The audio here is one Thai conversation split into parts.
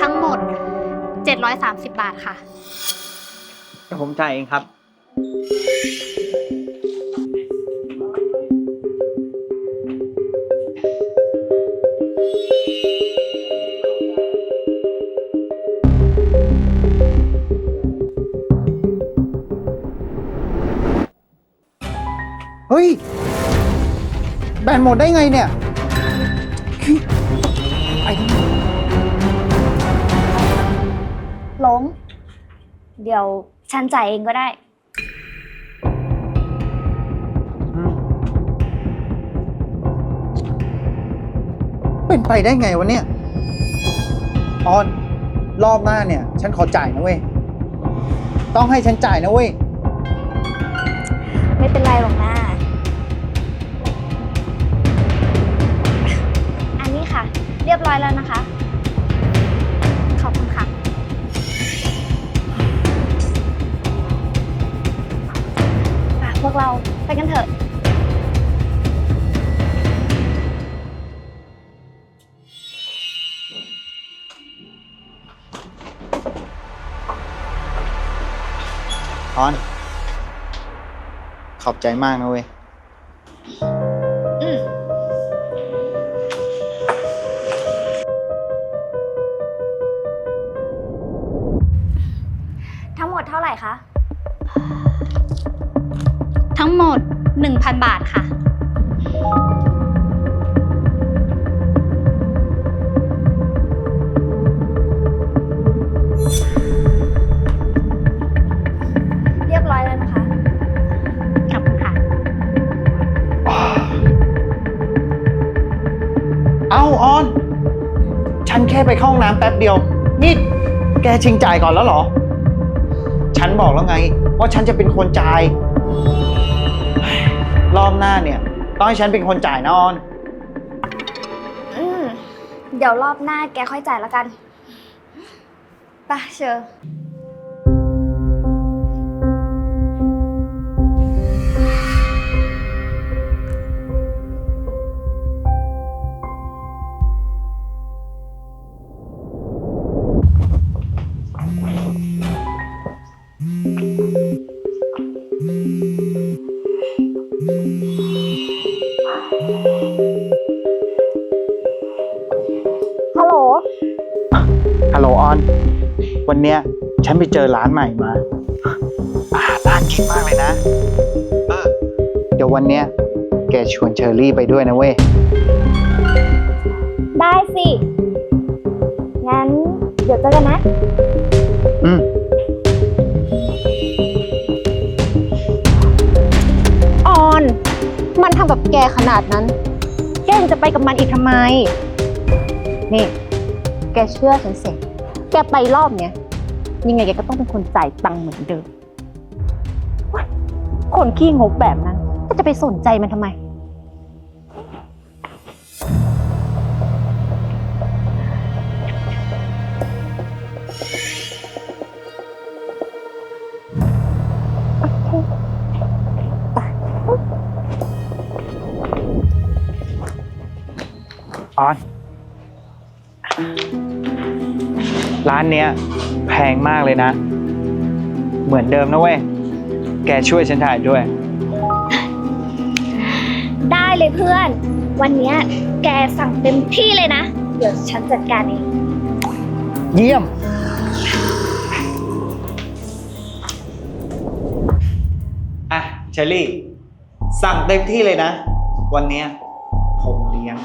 ทั้งหมด 730 บาทค่ะ เดี๋ยวผมจ่ายเองครับ เฮ้ย แบนหมดได้ไงเนี่ย เดี๋ยวฉันจ่ายเองก็ได้อืมเป็นไปได้ไงวะเนี่ย ออน รอบหน้าเนี่ย ฉันขอจ่ายนะเว้ย ต้องให้ฉันจ่ายนะเว้ย ไม่เป็นไรหรอกนะอันนี้ค่ะ เรียบร้อยแล้วนะคะ พวกเราไปกันเถอะ ออน ขอบใจมากนะเว้ย 1,000 บาทค่ะ เรียบร้อยแล้วนะคะ ขอบคุณค่ะ เอ้าออน ฉันแค่ไปเข้าห้องน้ำแป๊บเดียว นี่แกชิงจ่ายก่อนแล้วเหรอ ฉันบอกแล้วไง ว่าฉันจะเป็นคนจ่ายเฮ้ย รอบหน้าเนี่ย ต้องให้ฉันเป็นคนจ่ายนะออนอืมเดี๋ยวรอบหน้าแกค่อยจ่ายแล้วกันไปะเชอ เนี้ยฉันไปเจอร้านใหม่มาอาหารน่ากินมากเลยนะ เออ เดี๋ยววันเนี้ยแกชวนเชอรี่ไปด้วยนะเว้ย ได้สิ งั้นเดี๋ยวเจอกันนะ อืม ออน มันทำกับแกขนาดนั้น แกยังจะไปกับมันอีกทำไม นี่ แกเชื่อฉันสิ แกไปรอบเนี้ย ยังไงแกก็ต้องเป็นคนจ่ายตังค์เหมือนเดิมว้ยคนขี้งกแบบนั้นก็จะไปสนใจมันทำไม ออน ร้านเนี้ยแพงมากเลยนะ เหมือนเดิมนะเว้ย แกช่วยฉันถ่ายด้วย ได้เลยเพื่อน วันเนี้ยแกสั่งเต็มที่เลยนะ เดี๋ยวฉันจัดการเอง เยี่ยม อะเชอรี่ สั่งเต็มที่เลยนะ วันเนี้ยผมเลี้ยง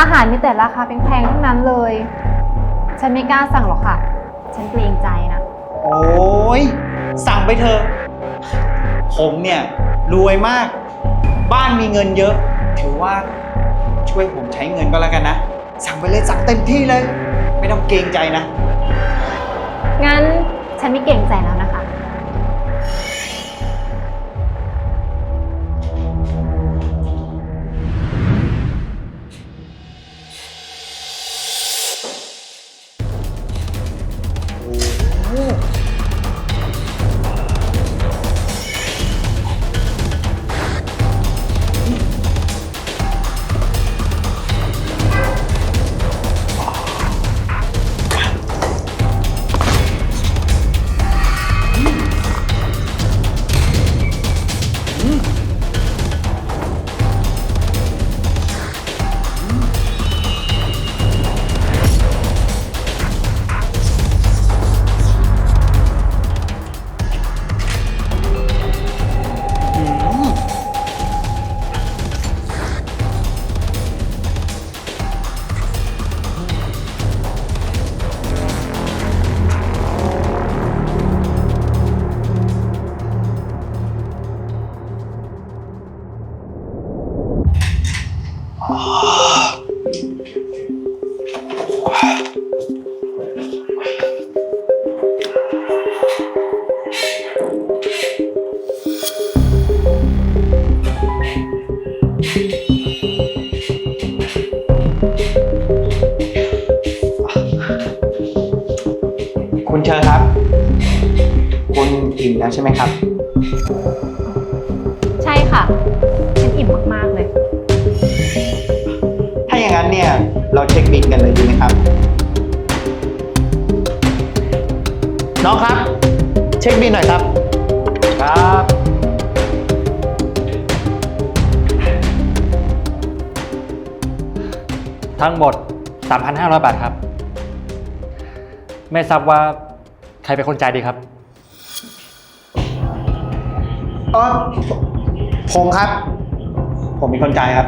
อาหารมีแต่ราคาแพงๆทั้งนั้นเลย ฉันไม่กล้าสั่งหรอกค่ะ ฉันเกรงใจนะ โอ้ยสั่งไปเถอะ ผมเนี่ยรวยมาก บ้านมีเงินเยอะ ถือว่าช่วยผมใช้เงินก็แล้วกันนะ สั่งไปเลยสั่งเต็มที่เลย ไม่ต้องเกรงใจนะ งั้นฉันไม่เกรงใจแล้วนะ คุณอิ่มแล้วใช่ไหมครับ ใช่ค่ะ ฉันอิ่มมาก ๆ เลย ถ้าอย่างนั้นเนี่ยเราเช็คบินกันเลยดีไหมครับ น้องครับ เช็คบินหน่อยครับ ครับ ทั้งหมด 3,500 บาทครับ ไม่ทราบว่าใครเป็นคนจ่ายดีครับเออผมครับ ผมเป็นจ่ายครับ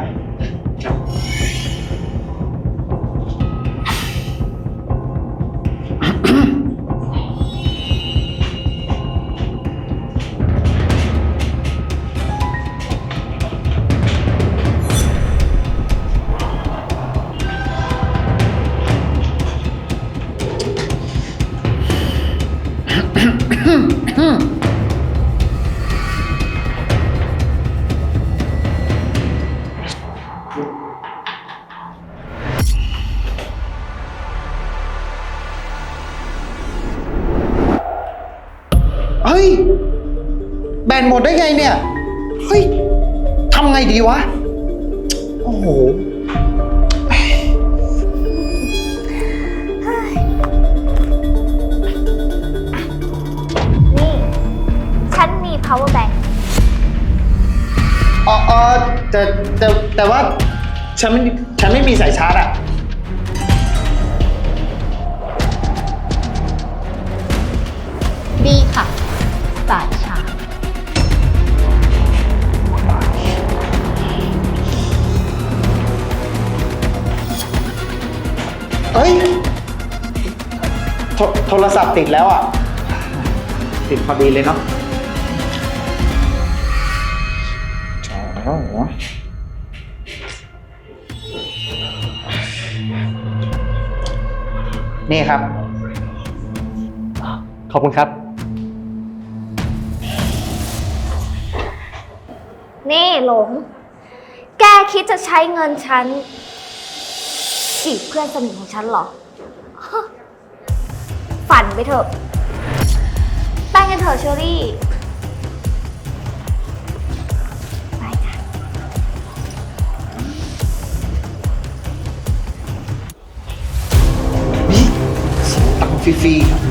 นหมดได้ไงเนี่ย เฮ้ยทำไงดีวะ โอ้โห นี่ ฉันมี power bank อ๋ออ๋อแต่แต่แต่ว่าฉันไม่ฉันไม่มีสายชาร์จอะ เอ้ยโทโทรศัพท์ติดแล้วอะ ติดพอดีเลยเนาะอ๋อนี่ครับ ขอบคุณครับ นี่หลง แกคิดจะใช้เงินฉัน จีบเพื่อนสนิทของฉันเหรอฮะฝันไปเถอะไปกันเถอะเชอรี่ ไปค่ะนี่เสียตังค์ฟรีๆ